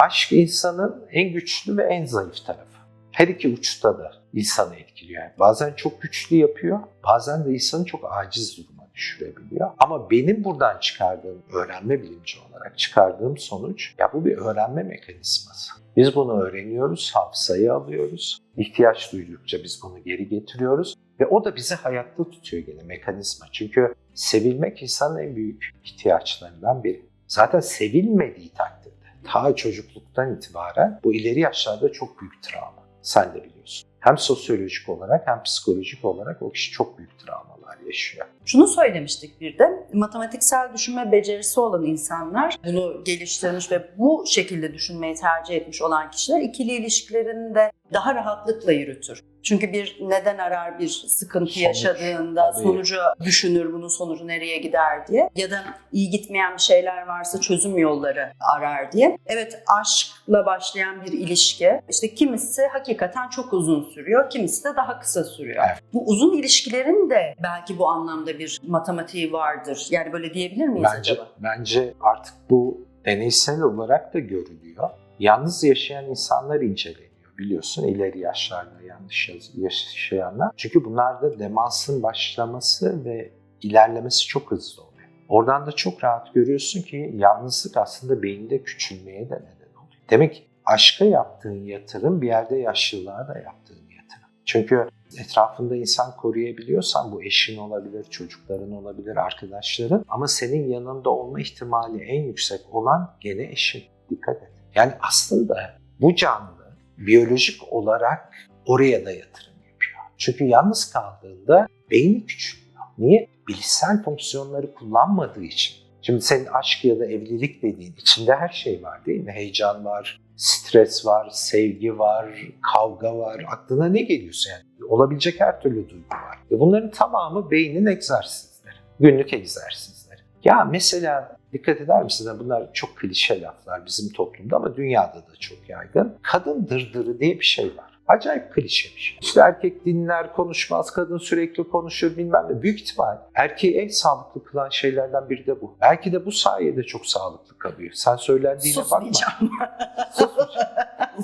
Aşk insanın en güçlü ve en zayıf tarafı. Her iki uçta da insanı etkiliyor. Yani bazen çok güçlü yapıyor, bazen de insanı çok aciz duruma düşürebiliyor. Ama benim buradan çıkardığım, öğrenme bilimci olarak çıkardığım sonuç, ya bu bir öğrenme mekanizması. Biz bunu öğreniyoruz, hafızayı alıyoruz. İhtiyaç duydukça biz bunu geri getiriyoruz. Ve o da bizi hayatta tutuyor gene mekanizma. Çünkü sevilmek insanın en büyük ihtiyaçlarından biri. Zaten sevilmediği takdirde ta çocukluktan itibaren bu ileri yaşlarda çok büyük travma. Sen de biliyorsun. Hem sosyolojik olarak hem psikolojik olarak o kişi çok büyük travmalar yaşıyor. Şunu söylemiştik bir de, matematiksel düşünme becerisi olan insanlar bunu geliştirmiş ve bu şekilde düşünmeyi tercih etmiş olan kişiler ikili ilişkilerini de daha rahatlıkla yürütür. Çünkü bir neden arar bir sıkıntı Sonuç, yaşadığında tabii. sonucu düşünür bunun sonucu nereye gider diye ya da iyi gitmeyen bir şeyler varsa çözüm yolları arar diye. Evet aşkla başlayan bir ilişki işte kimisi hakikaten çok uzun sürüyor kimisi de daha kısa sürüyor. Evet. Bu uzun ilişkilerin de belki bu anlamda bir matematiği vardır. Yani böyle diyebilir miyiz Bence, acaba? bence artık bu deneysel olarak da görülüyor. Yalnız yaşayan insanlar inceleniyor biliyorsun ileri yaşlarda yanlış yaşayanlar. Çünkü bunlarda demansın başlaması ve ilerlemesi çok hızlı oluyor. Oradan da çok rahat görüyorsun ki yalnızlık aslında beyinde küçülmeye de neden oluyor. Demek ki aşka yaptığın yatırım bir yerde yaşlılığa da yaptığın yatırım. Çünkü etrafında insan koruyabiliyorsan bu eşin olabilir, çocukların olabilir, arkadaşların ama senin yanında olma ihtimali en yüksek olan gene eşin. Dikkat et. Yani aslında bu canlı biyolojik olarak oraya da yatırım yapıyor. Çünkü yalnız kaldığında beyni küçülüyor. Niye? Bilişsel fonksiyonları kullanmadığı için. Şimdi senin aşk ya da evlilik dediğin içinde her şey var değil mi? Heyecan var, stres var, sevgi var, kavga var. Aklına ne geliyorsa yani olabilecek her türlü duygu var. Ve bunların tamamı beynin egzersizleri, günlük egzersizleri. Ya mesela dikkat eder misiniz? Bunlar çok klişe laflar bizim toplumda ama dünyada da çok yaygın. Kadın dırdırı diye bir şey var. Acayip klişe bir şey. İşte erkek dinler, konuşmaz, kadın sürekli konuşur bilmem ne. Büyük ihtimal erkeği en sağlıklı kılan şeylerden biri de bu. Belki de bu sayede çok sağlıklı kalıyor. Sen söylendiğine bakma. Susmayacağım.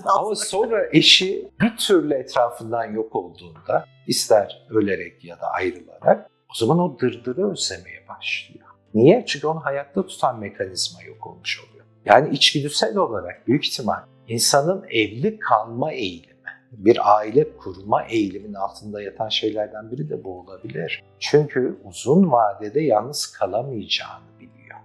Ama sonra eşi bir türlü etrafından yok olduğunda ister ölerek ya da ayrılarak o zaman o dırdırı özlemeye başlıyor. Niye? Çünkü onu hayatta tutan mekanizma yok olmuş oluyor. Yani içgüdüsel olarak büyük ihtimal insanın evli kalma eğilimi, bir aile kurma eğiliminin altında yatan şeylerden biri de bu olabilir. Çünkü uzun vadede yalnız kalamayacağını